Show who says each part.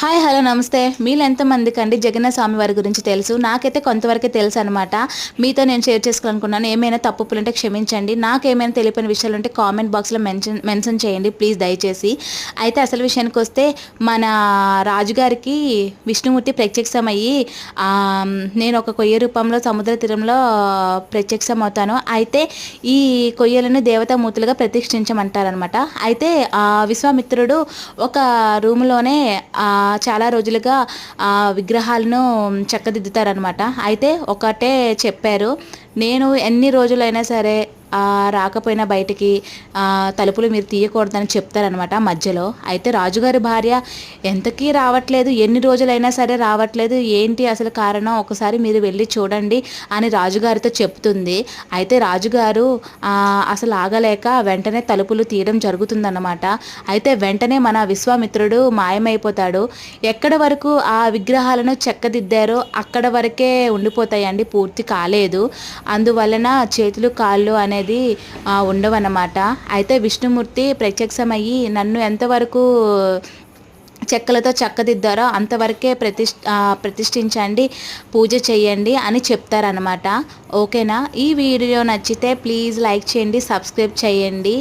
Speaker 1: Hi hello నమస్తే. మీరు ఎంతమందికి అండి జగన్నాథ స్వామి వారి గురించి తెలుసు? నాకైతే కొంతవరకే తెలుసు అనమాట మీతో నేను షేర్ చేసుకోవాలనుకున్నాను. ఏమైనా తప్పులు ఉంటే క్షమించండి. నాకు ఏమైనా తెలియని విషయాలు ఉంటే కామెంట్ బాక్స్లో మెన్షన్ మెన్షన్ చేయండి. ప్లీజ్ దయచేసి. అయితే అసలు విషయానికి వస్తే మన రాజుగారికి విష్ణుమూర్తి ప్రత్యక్షమయ్యి అయ్యి నేను ఒక కొయ్య రూపంలో సముద్ర తీరంలో ప్రత్యక్షం అవుతాను అయితే ఈ కొయ్యలను దేవతామూర్తులుగా ప్రతిష్ఠించమంటారనమాట అయితే ఆ విశ్వామిత్రుడు ఒక రూమ్లోనే చాలా రోజులుగా ఆ విగ్రహాలను చక్కదిద్దుతారనమాట అయితే ఒకటే చెప్పారు నేను ఎన్ని రోజులైనా సరే రాకపోయినా బయటికి తలుపులు మీరు తీయకూడదని చెప్తారనమాట మధ్యలో. అయితే రాజుగారి భార్య ఎంతకీ రావట్లేదు ఎన్ని రోజులైనా సరే రావట్లేదు ఏంటి అసలు కారణం? ఒకసారి మీరు వెళ్ళి చూడండి అని రాజుగారితో చెప్తుంది. అయితే రాజుగారు అసలు ఆగలేక వెంటనే తలుపులు తీయడం జరుగుతుందన్నమాట. అయితే వెంటనే మన విశ్వామిత్రుడు మాయమైపోతాడు. ఎక్కడ వరకు ఆ విగ్రహాలను చెక్కదిద్దారో అక్కడ వరకే ఉండిపోతాయండి పూర్తి కాలేదు. అందువలన చేతులు కాళ్ళు అనే అనేది ఉండవన్నమాట. అయితే విష్ణుమూర్తి ప్రత్యక్షమయ్యి నన్ను ఎంతవరకు చెక్కలతో చక్కదిద్దారో అంతవరకే ప్రతిష్ ప్రతిష్ఠించండి పూజ చేయండి అని చెప్తారనమాట ఓకేనా? ఈ వీడియో నచ్చితే ప్లీజ్ లైక్ చేయండి సబ్స్క్రైబ్ చేయండి.